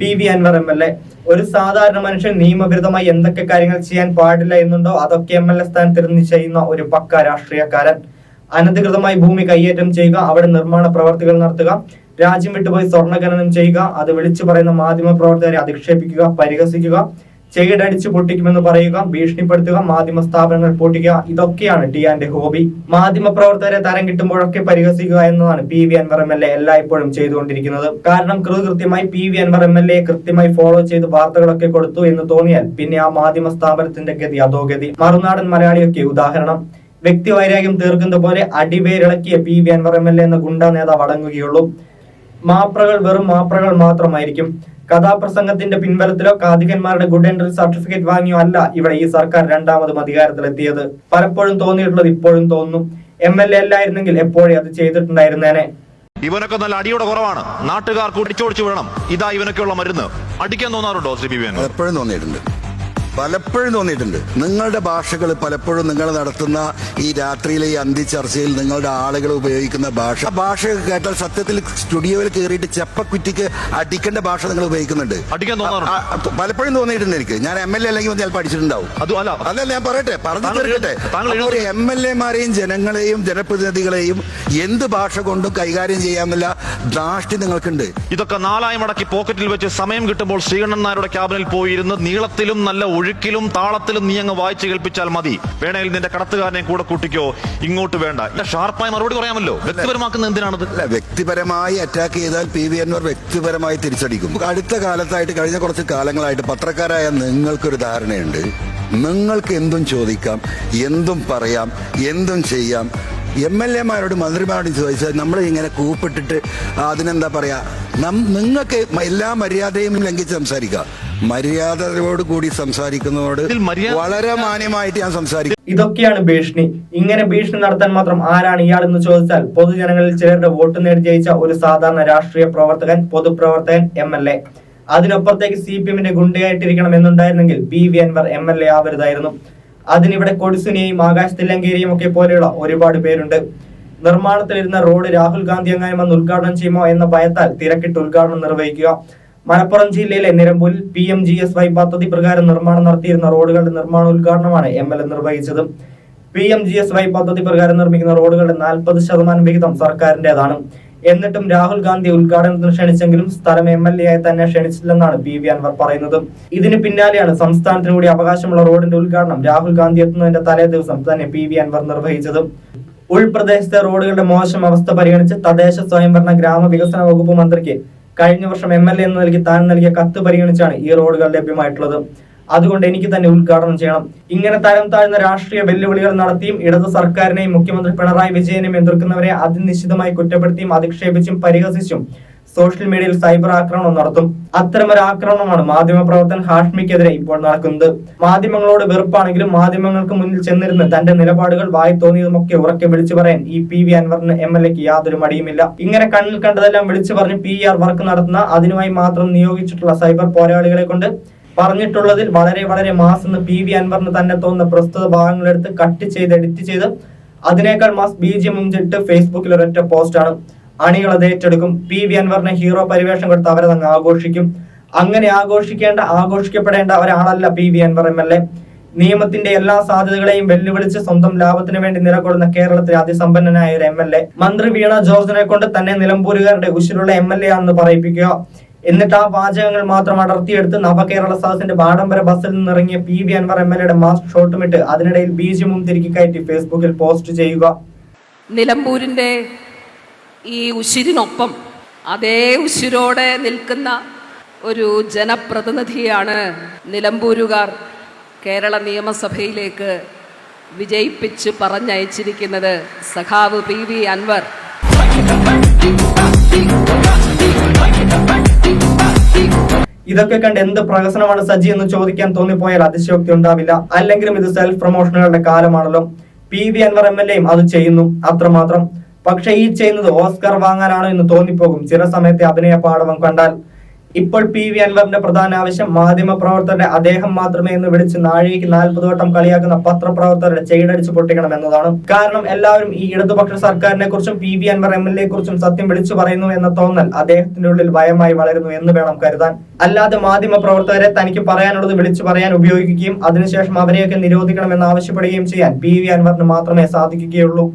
P V Anwar M L A. ഒരു സാധാരണ മനുഷ്യൻ നിയമവിരുദ്ധമായി എന്തൊക്കെ കാര്യങ്ങൾ ചെയ്യാൻ പാടില്ല എന്നുണ്ടോ? അതൊക്കെ എം എൽ എ സ്ഥാനത്തിരുന്ന് ചെയ്യുന്ന ഒരു പക്ക രാഷ്ട്രീയക്കാരൻ. അനധികൃതമായി ഭൂമി കൈയേറ്റം ചെയ്യുക അവിടെ നിർമ്മാണ പ്രവർത്തികൾ നടത്തുക രാജ്യം വിട്ടുപോയി സ്വർണ ഖനനം ചെയ്യുക അത് വിളിച്ചു പറയുന്ന മാധ്യമ പ്രവർത്തകരെ അധിക്ഷേപിക്കുക പരിഹസിക്കുക ചെകിടടിച്ച് പൊട്ടിക്കുമെന്ന് പറയുക ഭീഷണിപ്പെടുത്തുക മാധ്യമ സ്ഥാപനങ്ങൾ പൊട്ടിക്കുക ഇതൊക്കെയാണ് ടി ടിയാന്റെ ഹോബി. മാധ്യമ പ്രവർത്തകരെ തരം കിട്ടുമ്പോഴൊക്കെ പരിഹസിക്കുക എന്നതാണ് P V Anwar M L A എല്ലായ്പ്പോഴും ചെയ്തുകൊണ്ടിരിക്കുന്നത്. കാരണം കൃത്യമായി P V Anwar M L A കൃത്യമായി ഫോളോ ചെയ്ത് വാർത്തകളൊക്കെ കൊടുത്തു എന്ന് തോന്നിയാൽ പിന്നെ ആ മാധ്യമ സ്ഥാപനത്തിന്റെ ഗതി അധോഗതി. മറുനാടൻ മലയാളിയൊക്കെ ഉദാഹരണം. വ്യക്തിവൈരാഗ്യം തീർക്കുന്ന പോലെ അടിവേരിളക്കിയ P V Anwar M L A എന്ന ഗുണ്ട നേതാവ് അടങ്ങുകയുള്ളൂ. മാപ്രകൾ വെറും മാപ്രകൾ മാത്രമായിരിക്കും. കഥാപ്രസംഗത്തിന്റെ പിൻബലത്തിലോ കാതികന്മാരുടെ ഗുഡ് എൻട്രി സർട്ടിഫിക്കറ്റ് വാങ്ങിയോ അല്ല ഇവിടെ ഈ സർക്കാർ രണ്ടാമതും അധികാരത്തിലെത്തിയത്. പലപ്പോഴും തോന്നിയിട്ടുള്ളത് ഇപ്പോഴും തോന്നും. എം എൽ എ അല്ലായിരുന്നെങ്കിൽ എപ്പോഴേ അത് ചെയ്തിട്ടുണ്ടായിരുന്നേനെ? ഇവനൊക്കെ നല്ല അടിയുടെ കുറവാണ്. നാട്ടുകാർ കുടിച്ചോടിച്ചു വിടണം ഇതാ ഇവനൊക്കെയുള്ള മരുന്ന്. അടിക്കാൻ തോന്നാറുണ്ടോ ശ്രീ ബി എപ്പോഴും തോന്നിയിട്ടുണ്ട്. പലപ്പോഴും തോന്നിയിട്ടുണ്ട്. നിങ്ങളുടെ ഭാഷകൾ പലപ്പോഴും നിങ്ങൾ നടത്തുന്ന ഈ രാത്രിയിലെ ഈ അന്തി ചർച്ചയിൽ നിങ്ങളുടെ ആളുകൾ ഉപയോഗിക്കുന്ന ഭാഷ. ആ ഭാഷ കേട്ടാൽ സത്യത്തിൽ സ്റ്റുഡിയോയിൽ കയറിയിട്ട് ചെപ്പക്കുറ്റിക്ക് അടിക്കേണ്ട ഭാഷ നിങ്ങൾ ഉപയോഗിക്കുന്നുണ്ട്. അടിക്കാൻ തോന്നാറുണ്ടോ? ആ, ആ, പലപ്പോഴും തോന്നിയിട്ടുണ്ട് എനിക്ക്. ഞാൻ എം എൽ എ അല്ലെങ്കിൽ ചിലപ്പോൾ അടിച്ചിട്ടുണ്ടാവും അത് അല്ല. അല്ല ഞാൻ പറയട്ടെ പറഞ്ഞു താങ്കൾ തീർക്കട്ടെ. താങ്കൾ അപ്പോൾ ഒരു എം എൽ എമാരെയും ജനങ്ങളെയും ജനപ്രതിനിധികളെയും എന്ത് ഭാഷ കൊണ്ടും കൈകാര്യം ചെയ്യാമെന്നുള്ള ദാഷ്ടി നിങ്ങൾക്കുണ്ട്. ഇതൊക്കെ നാലായി മടക്കി പോക്കറ്റിൽ വെച്ച് സമയം കിട്ടുമ്പോൾ ശ്രീകണ്ഠൻ നായരുടെ ക്യാബിനിൽ പോയിരുന്നു നീളത്തിലും നല്ല ഒഴുക്കിലും താളത്തിലും നീ അങ്ങ് വായിച്ചു കേൾപ്പിച്ചാൽ മതി. വേണമെങ്കിൽ നിന്റെ കടത്തുകാരനെ കൂടെ കൂട്ടിക്കോ. ഇങ്ങോട്ട് വേണ്ട. ഇല്ല ഷാർപ്പായി മറുപടി പറയാമല്ലോ. വ്യക്തിപരമാക്കുന്ന എന്തിനാണത്? വ്യക്തിപരമായി അറ്റാക്ക് ചെയ്താൽ പി വി അൻവർ വ്യക്തിപരമായി തിരിച്ചടിക്കും. അടുത്ത കാലത്തായിട്ട് കഴിഞ്ഞ കുറച്ച് കാലങ്ങളായിട്ട് പത്രക്കാരായ നിങ്ങൾക്കൊരു ധാരണയുണ്ട്. നിങ്ങൾക്ക് എന്തും ചോദിക്കാം എന്തും പറയാം എന്തും ചെയ്യാം. എം എൽ എമാരോട് മന്ത്രിമാരോട് ചോദിച്ചാൽ നമ്മൾ ഇങ്ങനെ കൂപ്പിട്ടിട്ട് അതിനെന്താ പറയാ നിങ്ങൾക്ക് എല്ലാ മര്യാദയും ലംഘിച്ച് സംസാരിക്കുക മര്യാദയോട് കൂടി സംസാരിക്കുന്നതോട് വളരെ മാന്യമായിട്ട് ഞാൻ സംസാരിക്കും. ഇതൊക്കെയാണ് ഭീഷണി. ഇങ്ങനെ ഭീഷണി നടത്താൻ മാത്രം ആരാണ് ഇയാൾ എന്ന് ചോദിച്ചാൽ പൊതുജനങ്ങളിൽ ചിലരുടെ വോട്ട് നേടി ജയിച്ച ഒരു സാധാരണ രാഷ്ട്രീയ പ്രവർത്തകൻ പൊതുപ്രവർത്തകൻ എം എൽ എ. അതിനപ്പുറത്തേക്ക് സി പി എമ്മിന്റെ ഗുണ്ടയായിട്ടിരിക്കണം എന്നുണ്ടായിരുന്നെങ്കിൽ B V Anwar M L A ആവരുതായിരുന്നു. അതിനിവിടെ കൊടിസുനിയെയും ആകാശ് തില്ലങ്കേരിയും ഒക്കെ പോലെയുള്ള ഒരുപാട് പേരുണ്ട്. നിർമ്മാണത്തിലിരുന്ന റോഡ് രാഹുൽ ഗാന്ധി വന്ന് ഉദ്ഘാടനം ചെയ്യുമോ എന്ന ഭയത്താൽ തിരക്കിട്ട് ഉദ്ഘാടനം നിർവഹിക്കുക. മലപ്പുറം ജില്ലയിലെ നിലമ്പൂരിൽ P M G S Y പദ്ധതി പ്രകാരം നിർമ്മാണം നടത്തിയിരുന്ന റോഡുകളുടെ നിർമ്മാണ ഉദ്ഘാടനമാണ് എം എൽ എ നിർവഹിച്ചത്. P M G S Y പദ്ധതി പ്രകാരം നിർമ്മിക്കുന്ന റോഡുകളുടെ നാൽപ്പത് ശതമാനം വിഹിതം സർക്കാരിന്റേതാണ്. എന്നിട്ടും രാഹുൽ ഗാന്ധി ഉദ്ഘാടനത്തിന് ക്ഷണിച്ചെങ്കിലും സ്ഥലം എം എൽ എ ആയി തന്നെ ക്ഷണിച്ചില്ലെന്നാണ് പി വി അൻവർ പറയുന്നത്. ഇതിന് പിന്നാലെയാണ് സംസ്ഥാനത്തിന് കൂടി അവകാശമുള്ള റോഡിന്റെ ഉദ്ഘാടനം രാഹുൽ ഗാന്ധി എത്തുന്നതിന്റെ തലേ ദിവസം തന്നെ പി വി അൻവർ നിർവഹിച്ചത്. ഉൾപ്രദേശത്തെ റോഡുകളുടെ മോശം അവസ്ഥ പരിഗണിച്ച് തദ്ദേശ സ്വയംഭരണ ഗ്രാമവികസന വകുപ്പ് മന്ത്രിക്ക് കഴിഞ്ഞ വർഷം എം എൽ എ എന്ന് നൽകി താൻ നൽകിയ കത്ത് പരിഗണിച്ചാണ് ഈ റോഡുകൾ ലഭ്യമായിട്ടുള്ളത്. അതുകൊണ്ട് എനിക്ക് തന്നെ ഉദ്ഘാടനം ചെയ്യണം. ഇങ്ങനെ തരം താഴ്ന്ന രാഷ്ട്രീയ വെല്ലുവിളികൾ നടത്തിയും ഇടത് സർക്കാരിനെയും മുഖ്യമന്ത്രി പിണറായി വിജയനെയും എതിർക്കുന്നവരെ അതിനിശ്ചിതമായി കുറ്റപ്പെടുത്തിയും അധിക്ഷേപിച്ചും പരിഹസിച്ചും സോഷ്യൽ മീഡിയയിൽ സൈബർ ആക്രമണം നടത്തും. അത്തരമൊരു ആക്രമണമാണ് മാധ്യമപ്രവർത്തകൻ ഹാഷ്മിക്കെതിരെ ഇപ്പോൾ നടക്കുന്നത്. മാധ്യമങ്ങളോട് വെറുപ്പാണെങ്കിലും മാധ്യമങ്ങൾക്ക് മുന്നിൽ ചെന്നിരുന്ന് തന്റെ നിലപാടുകൾ വായി തോന്നിയതുമൊക്കെ ഉറക്കെ വിളിച്ചു പറയാൻ ഈ പി വി അൻവറിന് എം എൽ എക്ക് യാതൊരു മടിയുമില്ല. ഇങ്ങനെ കണ്ണിൽ കണ്ടതെല്ലാം വിളിച്ചു പറഞ്ഞ് പി ആർ വർക്ക് നടത്തുന്ന അതിനുമായി മാത്രം നിയോഗിച്ചിട്ടുള്ള സൈബർ പോരാളികളെ കൊണ്ട് പറഞ്ഞിട്ടുള്ളതിൽ വളരെ വളരെ മാസ് എന്ന് പി വി അൻവറിന് തന്നെ തോന്നുന്ന പ്രസ്തുത ഭാഗങ്ങളെടുത്ത് കട്ട് ചെയ്ത് എഡിറ്റ് ചെയ്ത് അതിനേക്കാൾ മാസ് ബി ജി എം ഇട്ട് ഫേസ്ബുക്കിൽ ഒരൊറ്റ പോസ്റ്റാണ്. അണികൾ അത് ഏറ്റെടുക്കും. പി. വി. അൻവറിന് ഹീറോ പരിവേഷം കൊടുത്ത് അവരെ അങ്ങ് ആഘോഷിക്കും. അങ്ങനെ ആഘോഷിക്കേണ്ട ആഘോഷിക്കപ്പെടേണ്ട ഒരാളല്ല P. V. Anwar M. L. A. നിയമത്തിന്റെ എല്ലാ സാധ്യതകളെയും വെല്ലുവിളിച്ച് സ്വന്തം ലാഭത്തിന് വേണ്ടി നിലകൊള്ളുന്ന കേരളത്തിലെ അതിസമ്പന്നനായ ഒരു എം. എൽ. എ. മന്ത്രി വീണ ജോർജിനെ കൊണ്ട് തന്നെ നിലമ്പൂരുകാരുടെ ഉശിലുള്ള എം. എൽ. എ. ആണെന്ന് പറയിപ്പിക്കുക. എന്നിട്ട് ആ വാചകങ്ങൾ മാത്രം അടർത്തിയെടുത്ത് നവകേരള സദസ്സിന്റെ ആഡംബര ബസ്സിൽ നിന്നിറങ്ങിയ P. V. Anwar M. L. എയുടെ മാസ്ക് ഷോട്ടുമിട്ട് അതിനിടയിൽ ബീജമും തിരികെ കയറ്റി ഫേസ്ബുക്കിൽ പോസ്റ്റ് ചെയ്യുക. നിലമ്പൂരിന്റെ ഈ ഉശിരിനൊപ്പം അതേ ഉശിരോടെ നിൽക്കുന്ന ഒരു ജനപ്രതിനിധിയാണ് നിലമ്പൂരുകാർ കേരള നിയമസഭയിലേക്ക് വിജയിപ്പിച്ച് പറഞ്ഞയച്ചിരിക്കുന്നത് സഖാവ് പി വി അൻവർ. ഇതൊക്കെ കണ്ട് എന്ത് പ്രഹസനമാണ് സജി എന്ന് ചോദിക്കാൻ തോന്നിപ്പോയാൽ അതിശയോക്തി ഉണ്ടാവില്ല. അല്ലെങ്കിലും ഇത് സെൽഫ് പ്രൊമോഷനുകളുടെ കാലമാണല്ലോ. P V Anwar M L എയും അത് ചെയ്യുന്നു. അത്രമാത്രം. പക്ഷെ ഈ ചെയ്യുന്നത് ഓസ്കർ വാങ്ങാനാണോ എന്ന് തോന്നിപ്പോകും. ചില സമയത്തെ അഭിനയ പാടവം കണ്ടാൽ ഇപ്പോൾ പി വി അൻവറിന്റെ പ്രധാന ആവശ്യം മാധ്യമ പ്രവർത്തകരുടെ അദ്ദേഹം മാത്രമേ എന്ന് വിളിച്ച് നാഴികയ്ക്ക് നാൽപ്പത് വട്ടം കളിയാക്കുന്ന പത്രപ്രവർത്തകരുടെ ചെയിടടിച്ച് പൊട്ടിക്കണം എന്നതാണ്. കാരണം എല്ലാവരും ഈ ഇടതുപക്ഷ സർക്കാരിനെ കുറിച്ചും P V Anwar M L A കുറിച്ചും സത്യം വിളിച്ചു പറയുന്നു എന്ന തോന്നൽ അദ്ദേഹത്തിന്റെ ഉള്ളിൽ ഭയമായി വളരുന്നു എന്ന് വേണം കരുതാൻ. അല്ലാതെ മാധ്യമ പ്രവർത്തകരെ തനിക്ക് പറയാനുള്ളത് വിളിച്ചു പറയാൻ ഉപയോഗിക്കുകയും അതിനുശേഷം അവരെയൊക്കെ നിരോധിക്കണമെന്ന് ആവശ്യപ്പെടുകയും ചെയ്യാൻ പി വി അൻവറിന് മാത്രമേ സാധിക്കുകയുള്ളൂ.